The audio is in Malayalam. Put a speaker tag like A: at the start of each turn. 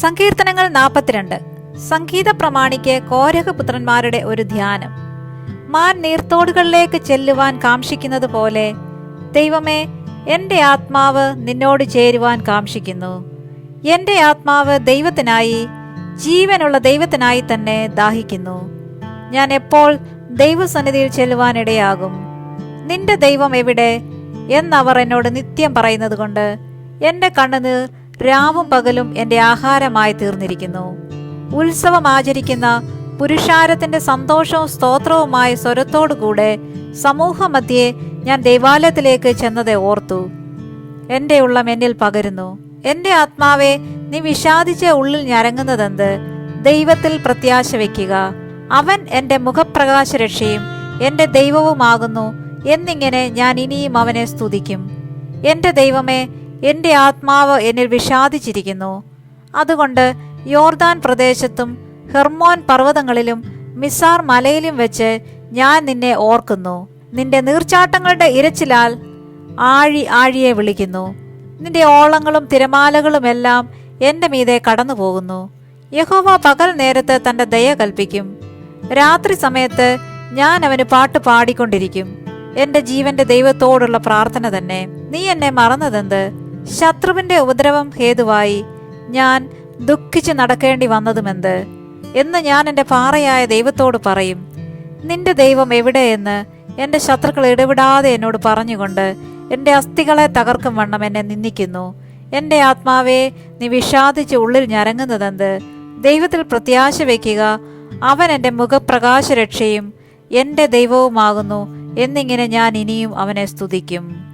A: സങ്കീർത്തനങ്ങൾ നാൽപ്പത്തിരണ്ട് സംഗീത പ്രമാണിക്ക് കോരഹപുത്രന്മാരുടെ ഒരു ധ്യാനം. മാൻ നീർത്തോടുകളിലേക്ക് ചെല്ലുവാൻ കാക്ഷിക്കുന്നത് പോലെ ദൈവമേ എന്റെ ആത്മാവ് നിന്നോട് ചേരുവാൻ കാക്ഷിക്കുന്നു. എന്റെ ആത്മാവ് ദൈവത്തിനായി ജീവനുള്ള ദൈവത്തിനായി തന്നെ ദാഹിക്കുന്നു. ഞാൻ എപ്പോൾ ദൈവസന്നിധിയിൽ ചെല്ലുവാനിടയാകും? നിന്റെ ദൈവം എവിടെ? എന്നവർ എന്നോട് നിത്യം പറയുന്നത് കൊണ്ട് എന്റെ കണ്ണുനീർ രാവും പകലും എന്റെ ആഹാരമായി തീർന്നിരിക്കുന്നു. ഉത്സവം ആചരിക്കുന്ന പുരുഷാരത്തിന്റെ സന്തോഷവും സ്തോത്രവുമായ സ്വരത്തോടുകൂടെ സമൂഹമധ്യേ ഞാൻ ദൈവാലയത്തിലേക്ക് ചെന്നത് ഓർത്തു. എന്റെ ഉള്ളം എന്നിൽ പകരുന്നു. എന്റെ ആത്മാവെ നീ വിഷാദിച്ച ഉള്ളിൽ ഞരങ്ങുന്നതെന്ത്? ദൈവത്തിൽ പ്രത്യാശ വയ്ക്കുക. അവൻ എന്റെ മുഖപ്രകാശ രക്ഷയും എന്റെ ദൈവവുമാകുന്നു എന്നിങ്ങനെ ഞാൻ ഇനിയും അവനെ സ്തുതിക്കും. എന്റെ ദൈവമേ എന്റെ ആത്മാവ് എന്നിൽ വിഷാദിച്ചിരിക്കുന്നു. അതുകൊണ്ട് യോർദാൻ പ്രദേശത്തും ഹെർമോൻ പർവതങ്ങളിലും മിസാർ മലയിലും വെച്ച് ഞാൻ നിന്നെ ഓർക്കുന്നു. നിന്റെ നീർച്ചാട്ടങ്ങളുടെ ഇരച്ചിലാൽ ആഴി ആഴിയെ വിളിക്കുന്നു. നിന്റെ ഓളങ്ങളും തിരമാലകളുമെല്ലാം എന്റെ മീതെ കടന്നു പോകുന്നു യഹോവ പകൽ നേരത്ത് തന്റെ ദയ കൽപ്പിക്കും. രാത്രി സമയത്ത് ഞാൻ അവന് പാട്ട് പാടിക്കൊണ്ടിരിക്കും. എന്റെ ജീവന്റെ ദൈവത്തോടുള്ള പ്രാർത്ഥന തന്നെ. നീ എന്നെ മറന്നതെന്ത്? ശത്രുവിന്റെ ഉപദ്രവം ഹേതുവായി ഞാൻ ദുഃഖിച്ച് നടക്കേണ്ടി വന്നതുമെന്ത്? എന്ന് ഞാൻ എന്റെ പാറയായ ദൈവത്തോട് പറയും. നിന്റെ ദൈവം എവിടെയെന്ന് എന്റെ ശത്രുക്കൾ ഇടപെടാതെ എന്നോട് പറഞ്ഞുകൊണ്ട് എന്റെ അസ്ഥികളെ തകർക്കും വണ്ണം എന്നെ നിന്ദിക്കുന്നു. എന്റെ ആത്മാവെ നീ വിഷാദിച്ച് ഉള്ളിൽ ഞരങ്ങുന്നതെന്ത്? ദൈവത്തിൽ പ്രത്യാശ വയ്ക്കുക. അവൻ എന്റെ മുഖപ്രകാശരക്ഷയും എന്റെ ദൈവവുമാകുന്നു എന്നിങ്ങനെ ഞാൻ ഇനിയും അവനെ സ്തുതിക്കും.